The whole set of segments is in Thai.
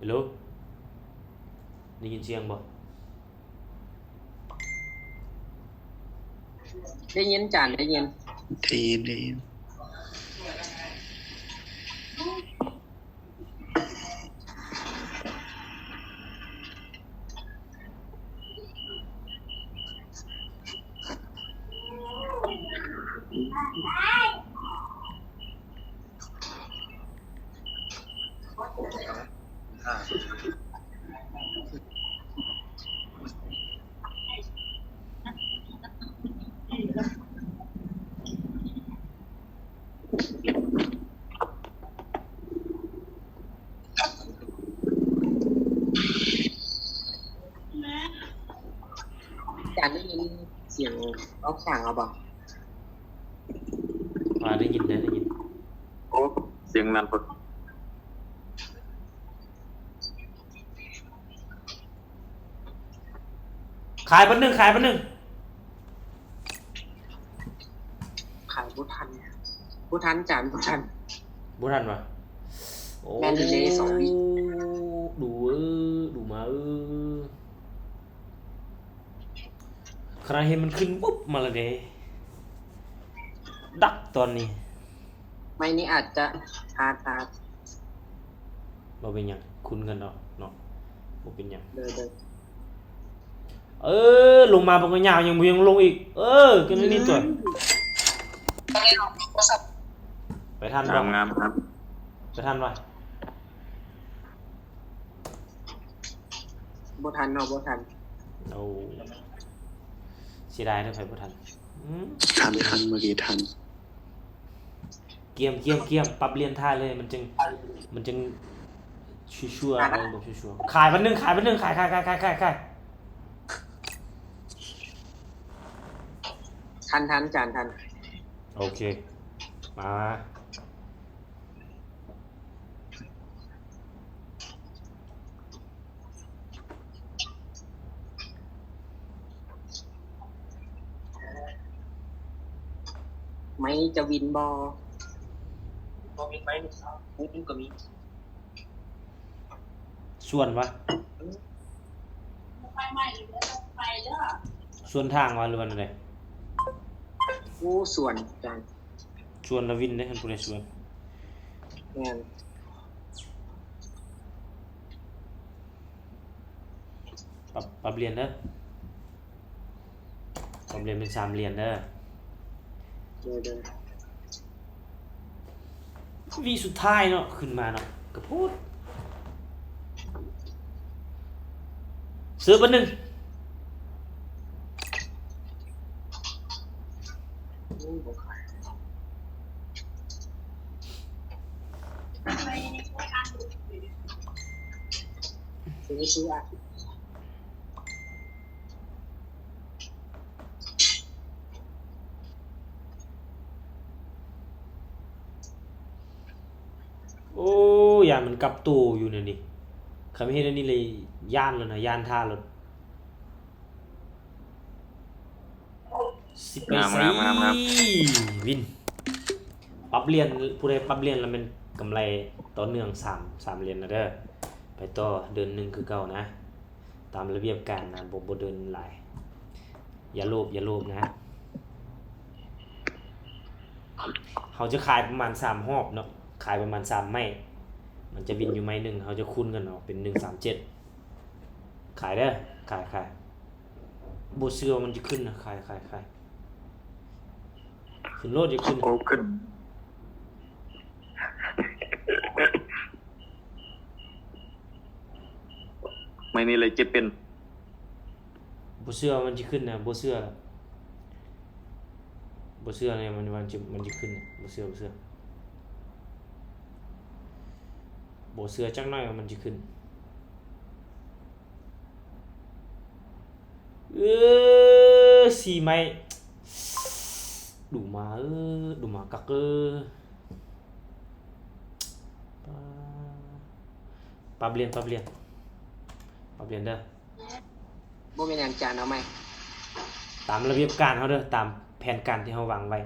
ฮัลโหลได้ยินเสียงบ่ได้ยินจานได้ยินได้ยินได้ยิน จานได้ยินเสียงออกสั่งเอาบอกอ่าได้ยินนะได้ยิน โอ้เสียงนั้นปะ ขายปันหนึ่งขายปันหนึ่งขายบุทันบุทันจานบุทันบ่ทันวะโอ้แม่นอยู่ในสองวิดูเออดูมาเออขณะเห็นมันขึ้นปุ๊บมาและเด้ดักตอนนี้ ไม่นี่อาจจะฮาร์ดฮาร์ดเราเป็นหยังคุ้นกันเนาะเนาะบ่เป็นหยังเลยเลย เออ ลงมาบนกระยาวยังบ่ยังลงอีก เออกันนี่ตัวไปทันงาบ่มงามครับไปทันบ่บุทันเนาะบุทันเอาเสียดายเด้อไปบ่ทันอืมทันทันเมื่อกี้ทัน เกียมเกียมเกียมปรับเรียนท่าเลย มันจึง มันจึงชัวร์ๆเออบอกชัวร์ๆขายวันหนึงขายวันหนึงขายขายขายขายขายขาย ทันทันจานทันโอเค มา ไม่จะวินบอบอมีไหมปุ๊บก็มีส่วนวะไปใหม่หรือไปเด้อส่วนทางวะหรือว่าอะไร ผู้ส่วนจานส่วนละวินเด้อคันผู้ใดส่วนงานปรับปรับเรียนเด้อปรับเรียนเป็นสามเรียนเด้อเลยเลยวีสุดท้ายเนาะขึ้นมาเนาะก็พูดซื้อปันหนึ่ง นี่ผมขาย ซื้อซื้ออะโอ้ยานมันกลับตู้อยู่เนี่ยนี่คำเฮ็ดอันนี้เลยย่านแล้วนะย่านท่ารถ สิไปใส่วิน ปรับเรียนผู้ใดปรับเรียนแล้วมันกำไรต่อเนื่อง3 3เรียนนะเด้อ ไปต่อเดือนหนึงคือเก่านะ ตามระเบียบการนะบ่บ่เดินหลาย อย่าโลภอย่าโลภนะ เขาจะขายประมาณ3รอบเนาะ ขายประมาณ3ไม้ มันจะบินอยู่ไม้หนึ่งเขาจะคูณกันออกเป็น137ขายเด้อขายขายบ่เชื่อว่ามันจะขึ้นนะขายขายขาย ขึ้นโลดจะขึ้นโอ้ขึ้น ไม่นี่เลยเจ็บเป็นบ่เชื่อว่ามันจะขึ้นนะบ่เชื่อบ่เชื่อเนี่ยมันมันจะมันจะขึ้นนะบ่เชื่อบ่เชื่อบ่เชื่อจักหน่อยว่ามันจะขึ้นเออสี่ไม้ ดูมาเออดูมากักเออปาปรับเรียนปรับเรียนปรับเรียนเด้อบ่เป็นอย่างจานเอาไหมตามระเบียบการเขาเด้อตามแผนการที่เขาวางไว้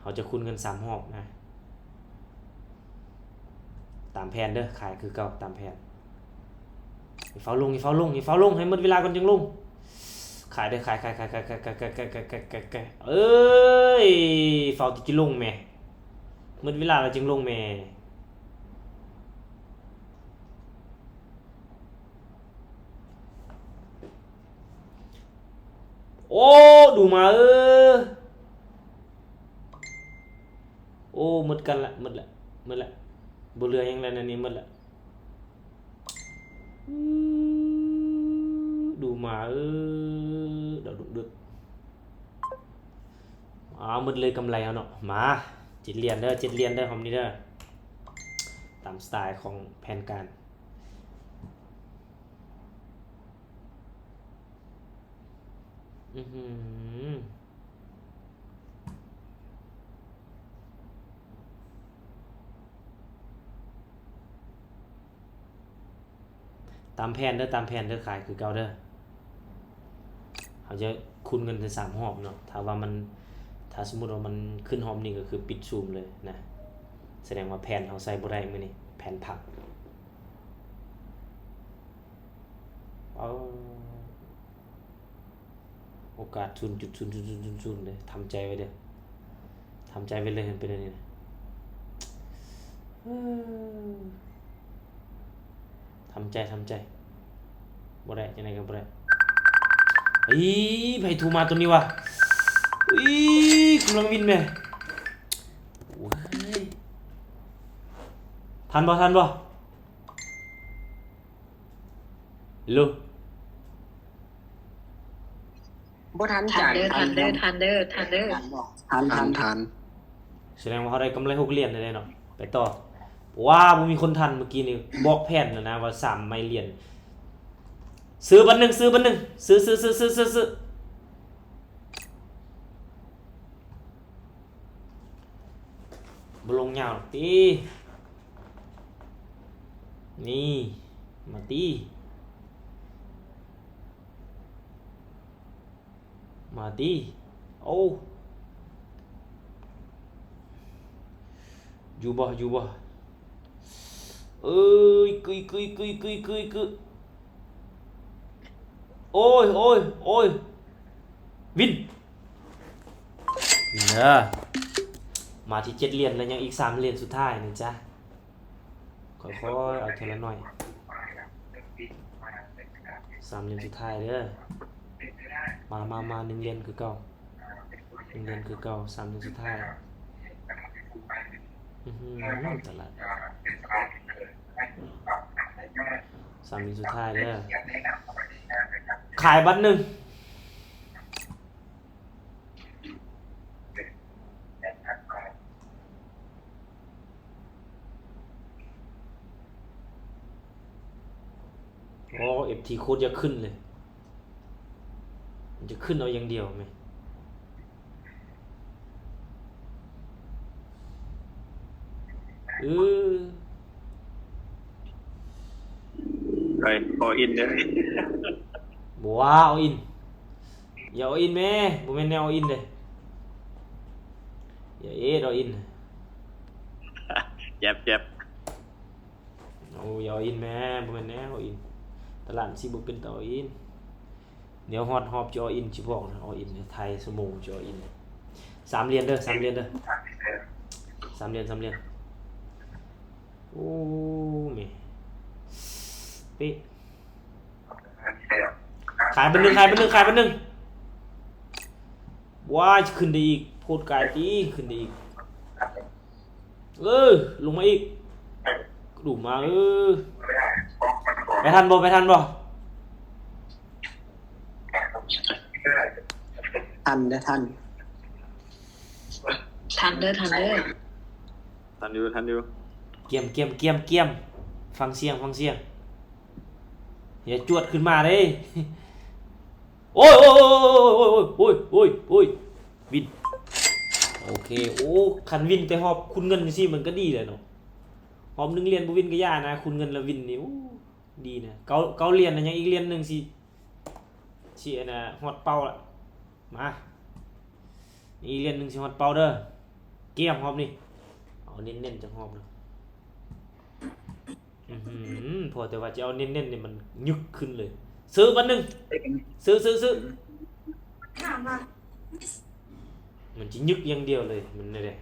เขาจะคูณกันสามหอบนะตามามแผนเด้อขายคือเก่าตามแผนอย่าเฝ้าลงอย่าเฝ้าลงอย่าเฝ้าลงให้หมดเวลาก่อนจึงลง ขายเด้อขายขายขายขายขายขายขายขายขายขายขายขายเอ้ยเฝ้าติจิลงแม่หมดเวลาแล้วจึงลงแม่โอ้ดูมาเออโอ้หมดกันละหมดละหมดละบ่เหลือยังแล้วนั่นนี่หมดละอือ ดูมาเออดอกดุกดึกอ้าวหมดเลยกำไรเอาเนาะมาเจ็ดเหรียญเด้อเจ็ดเหรียญเด้อคำนี้เด้อตามสไตล์ของแผนการอือหือตามแผนเด้อตามแผนเด้อขายคือเก่าเด้อ เขาจะคูณเงินเป็นสามหอบเนาะถ้าว่ามันถ้าสมมติว่ามันขึ้นหอมนี่ก็คือปิดซูมเลยนะ แสดงว่าแผนเขาใส่บ่ได้มื้อนี้แผนผักเอาโอกาสศูนย์จุดศูนย์ศูนย์ศูนย์ศูนย์เลยทำใจไว้เด้อทำใจไว้เลยมันเป็นอะไรนะเอ้อทำใจทำใจบ่ได้ยังไงก็บ่ได้ เฮ้ยไผโทูมาตัวนี้วะเฮ้ยกำลังวินแม่โอ้ยทันบ่ทันบ่ฮัลโหลบ่ทันทัจ่านยเดอร์ทันเดอร์ทันเดอร์ทันเดอร์ทันบอกทันทัทันนทันแสดงว่าเขาได้กำไรหกเหรียญเลยเนาะไปต่อว่าบ่มีคนทันเมื่อกี้นี่บอกแผนแล้วนะว่าสามไม้เหรียญ ซื้อบันหนึ่งซื้อบันหนึ่งซื้อซื้อซื้อซื้อซื้อซื้อบ่ลงยาวหรอกตีนี่มาตีมาตีโอ้อยู่บ่อยู่บ่เอ้ยกึยกึยกึยกึยกึยกึย โอ้ยโอ้ยโอ้ยวินวินเนอมาที่เจ็ดเหรียญแล้วยังอีกสามเหรียญสุดท้ายนะจ๊ะค่อยๆเอาทีละหน่อยสามเหรียญสุดท้ายเด้อมามามาหนึ่งเหรียญคือเก่าหนึ่งเหรียญคือเก่าสามเหรียญสุดท้ายอือหือตลาดสามีสุดท้ายเด้อ ขายบัตรหนึ่งโอ้เอฟทีโค้ดจะขึ้นเลย มันจะขึ้นเอาอย่างเดียวไหมเออไปพออินเด้ บัวเอาอินอย่าเอาอินแม่บ่แม่นแนวเอาอินเลยอย่าเอ็ดเอาอินเจ็บเจ็บเอาอย่าเอาอินแม่บ่แม่นแนวเอาอินตลาดสิบ่เป็นตาเอาอินเดี๋ยวฮอดฮอบจะเอาอินสิบอกนะเอาอินไทยสมงจะเอาอินสามเหรียญเด้อสามเหรียญเด้อสามเหรียญสามเหรียญโอ้แม่เป๊ะ ขายเป็นหนึ่งขายเป็นหนึ่งขายเป็นหนึ่งว้ายขึ้นได้อีกโพดกายตีขึ้นได้อีกเออลงมาอีกดูมาเออไปทันบ่ไปทันบ่ทันนะทันทันเดอร์ทันเดอร์ทันอยู่ทันอยู่เกียมเกียมเกียมเกียมฟังเสียงฟังเสียงอย่าจวดขึ้นมาเลย โอ้ยโอ้ยโอ้ยโอ้ยโอ้ยโอ้ยวิน โอเค โอ้คันวินไปหอบคุณเงินสิมันก็ดีเลยเนาะหอบนึงเรียญบ่วินก็ยานะ คุณเงินล้ววินนี่โอ้ดีนะเกาเกาเรียญนะยังอีกเรียญหนึ่งสิสิอันน่ะฮอดเป้าละมาอีกเรียญหนึ่งสิฮอดเป้าเด้อเกียมหอบนี่เอาเน้นๆจังหอบเนาะอื้อหือพอแต่ว่าจะเอาเน้นๆเนี่ยมันยึกขึ้นเลย ซื้อวันหนึ่งซื้อซื้อซื้อมันจะยึกอย่างเดียวเลยมันนี่แหละ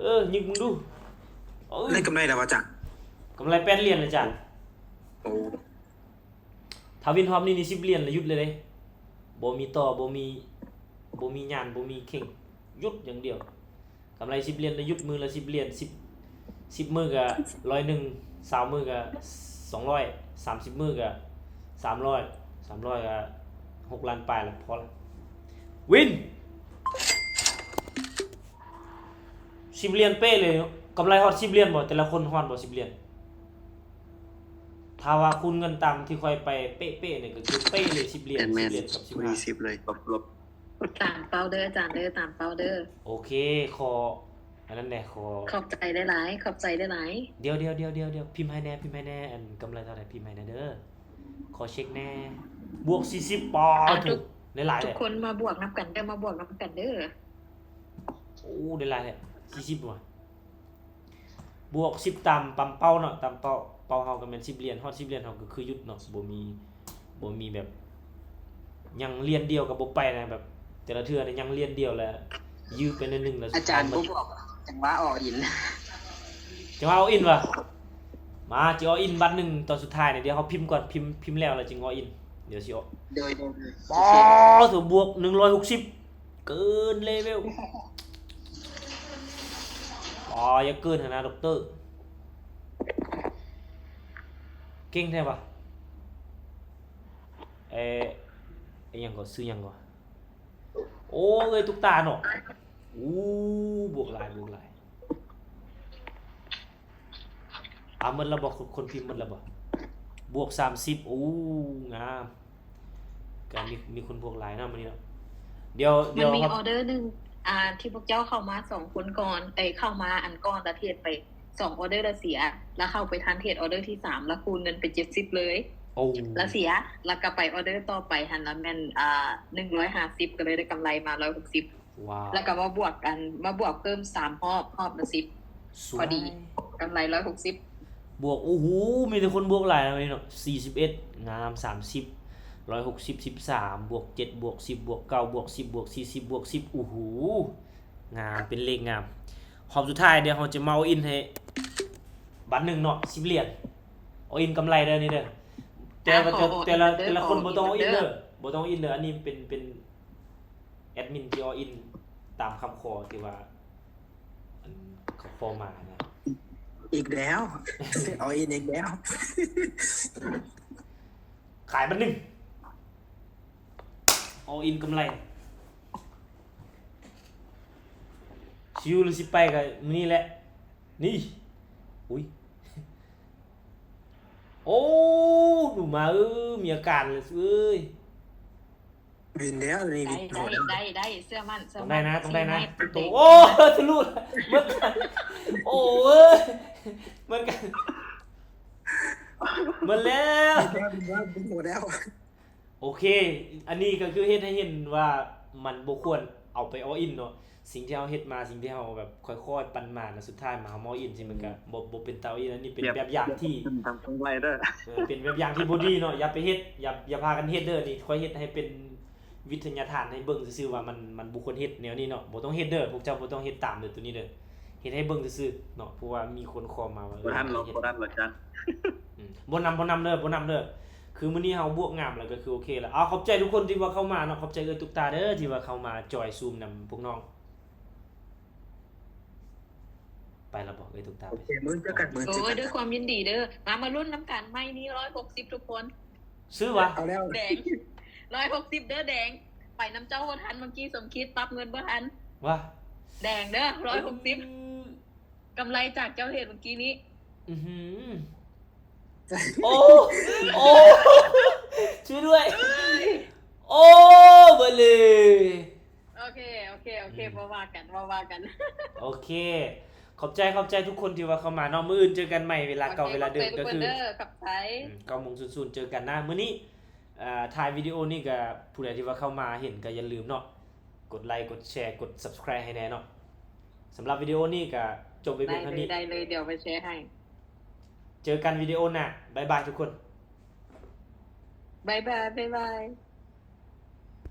เออยึกมึงดูเอ้ยเล่นกำไรแล้ววะจังกำไรแปดเหรียญเลยจ้ะโอ้ถ้าวินฮอมนี่นี่สิบเหรียญเลยหยุดเลยเลยบ่มีต่อบ่มีบ่มียานบ่มีเข่งหยุดอย่างเดียวกำไรสิบเหรียญเลยหยุดมือละสิบเหรียญสิบสิบมือก็ร้อยหนึ่งสามมือก็สองร้อยสามสิบมือก็ สามร้อยสามร้อยก็หกล้านปลายละพอละวินสิบเหรียญเป้เลยกำไรฮอดสิบเหรียญบ่แต่ละคนฮอดบ่สิบเหรียญถ้าว่าคุณเงินตามที่ค่อยไปเป๊ะๆเนี่ยก็คือเป๊ะเลยสิบเหรียญแมนแมสิบนเหรียญกับสิบมีห้าสิบเลยลบลบตามเป้าเด้ออาจารย์เด้อตามเป้าเด้อโอเคขออันนั้นแหละขอขอบใจได้หลายขอบใจได้หลายเดี๋ยวเดี๋ยวเดี๋ยวเดี๋ยวเดี๋ยวพิมพ์ให้แน่พิมพ์ให้แน่อันกำไรเท่าไหร่พิมพ์ให้แน่เด้อ ขอเช็คแน่ บวกสี่สิบปอถูกได้หลายทุเลกยคนมาบวกนับกันเด้อมาบวกนับกันเด้อโอ้ได้หลายเลยสี่สิบว่ะบวกสิบตามปั๊มเป้าเนาะตามเป้าเป้าเฮาก็เป็นสิบเหรียญฮอดสิบเหรียญเฮาก็คือหยุดเนาะบ่มีบ่มีแบบ ยังเรียนเดียวกับบ่ไปนะแบบ แต่ละเทื่อเนี่ยยังเรียนเดียวแล้ว ยืดไปนิดนึงแล้วสุอาดจาท้รย์มัผู้นบอกจังหว่าออกอิน จะมาเอาอินวะ มาจะเออินบัตรหนึ่งตอนสุดท้ายเนี่ยเดี๋ยวเขาพิมพ์ก่อนพิมพ์พิมพ์แล้วแล้วจึงออิน เดี๋ยวสิเอาโดยโดยปอถือบวกหนึ่งร้อยหกสิบเกินเลเวลอ๋ออย่าเกินนะด็อกเตอร์ เก่งแท้ปะเออไอ้ยังก่อนซื้อยังก่อนโอ้เอ้ยตุกตาเนาะอู้บวกหลายบวกหลาย อะมันระบอกคนพิมพ์มันระบอกบวกสามสิบโอ้งามการมีมีคนบวกหลายเนาะมันนี้เนาะเดี๋ยวมัเดี๋นยวมีครับออเดอร์หนึ่งอ่า ที่พวกเจ้าเข้ามาสองคนก่อนเอ้ยเข้ามาอันก่อนแล้วเทศไปสองออเดอร์แล้วเสีย แล้วเข้าไปทันเทศออเดอร์ที่สามแล้วคูณเงินไปเจ็ดสิบเลย โอ้แล้วเสีย แล้วก็ไปออเดอร์ต่อไปหันแล้วแมนอ่าหนึ่งร้อยห้าสิบก็เลยได้กำไรมาร้อยหกสิบว้าวแล้วก็มาบวกกันมาบวกเพิ่มสามรอบรอบละสิบ สวยพอดี กำไรร้อยหกสิบ บวกโอ้โหมีแต่คนบวกหลายนะวันนี้เนาะสี่สิบเอ็ดงามสามสิบร้อยหกสิบสิบสามบวกเจ็ดบวกสิบบวกเก้าบวกสิบบวกสี่สิบบวกสิบโอ้โหงามเป็นเลขงามหอบสุดท้ายเดี๋ยวเราจะมาเอาอินให้บัตรหนึ่งเนาะสิบเหรียญเอาอินกำไรเด้อนี่เด้อแต่ว่าแต่แต่ละแต่ละคนบ่ต้องเอาอินเด้อบ่ต้องเอาอินเด้ออันนี้เป็นเป็นแอดมินที่เอาอินตามคำขอที่ว่าอันเขาขอมานะ อีกแล้ว เอาอินอีกแล้ว ขายบันหนึ่งเอาอินกำไร ชิวหรือสิไปกับมื้อนี่แหละ นี่ อุ้ย โอ้ ดูมาเออมีอาการเลยเอ้ย วินแล้วนี่ได้วินได้ได้ได้เสื้อมันเสื้ต้อองมัได้นะต้องได้นะสี่ตัวเมตรโอ้ทะลุเหมือนกันโอ้เอ้ยเหมือนกันเหมือนแล้ววินแล้ว วินแล้ววินหมดแล้วโอเค อันนี้ก็คือเฮ็ดให้เห็นว่ามันบ่ควรเอาไปเอาอินเนาะ สิ่งที่เราเฮ็ดมาสิ่งที่เราแบบค่อยๆ ปันมาแล้วสุดท้ายมาเอามาเอาอินสิมันก็บ่บ่เป็นเตาอินอันนี้เป็นแบบอย่างที่ทำกำไรเด้อ เออเป็นแบบอย่างที่บ่ดีเนาะอย่าไปเฮ็ดอย่าอย่าพากันเฮ็ดเด้อนี่ค่อยเฮ็ดให้เป็น วิทยาทานให้เบิ่งซื่อๆว่ามันมันบ่ควรเฮ็ดแนวนี้เนาะบ่ต้องเฮ็ดเด้อพวกเจ้าบ่ต้องเฮ็ดตามเด้อตัวนี้เด้อเฮ็ดให้เบิ่งซื่อๆเนาะเพราะว่ามีคนคอมมาว่าเอบ่อทันหรอกเฮ็ดบ่ทันหรอกจังอืมบนนำบนนำเด้อบนนำเด้อคือมื้อนี้เฮาบวกงามแล้วก็คือโอเคแล้วอ้าวขอบใจทุกคนที่ว่าเข้ามาเนาะขอบใจเอ้ยตุกตาเด้อที่ว่าเข้ามาจอยซูมนำพวกน้องไปแล้วบอกเอ้ยตุกตาโอไปเคมือเจอกันมือเจอโอ้ยกันด้วยความยินดีเด้อมามารุ่นน้ำกันไม่นี้ร้อยหกสิบทุกคน ซื้อวะเอาแล้วแดง ร้อยหกสิบเด้อแดง ไปน้ำเจ้าบ่ทันเมื่อกี้สมคิดปรับเงินบ่ทันวะแดงเด้อร้อยหกสิบกำไรจากเจ้าเหตุเมื่อกี้นี้ อือหือ โอ้ โอ้ ช่วยด้วย โอ้เบดเลยโอเค โอเค โอเคมาว่ากันมาว่ากันโอเค ขอบใจ ขอบใจทุกคนที่ว่าเข้ามาเนาะมื้ออื่นเจอกันใหม่เวลาเก่าเวลาเดิมก็คือโเคขบใจทุนเด้อขับใช้ อืมเก้าโมงศูนย์ๆเจอกันนะมื้อนี้ อ่าถ่ายวิดีโอนี่ก็ผู้ใดที่ว่าเข้ามาเห็นก็อย่าลืมเนาะกดไลค์กดแชร์กด subscribe ให้แน่เนาะสำหรับวิดีโอนี้ก็จบไปได้เพียงเท่าเลยนี้ ได้เลยเดี๋ยวไปแชร์ให้เเจอกันวิดีโอหน้าบ๊ายบายทุกคน บายบายบายบาย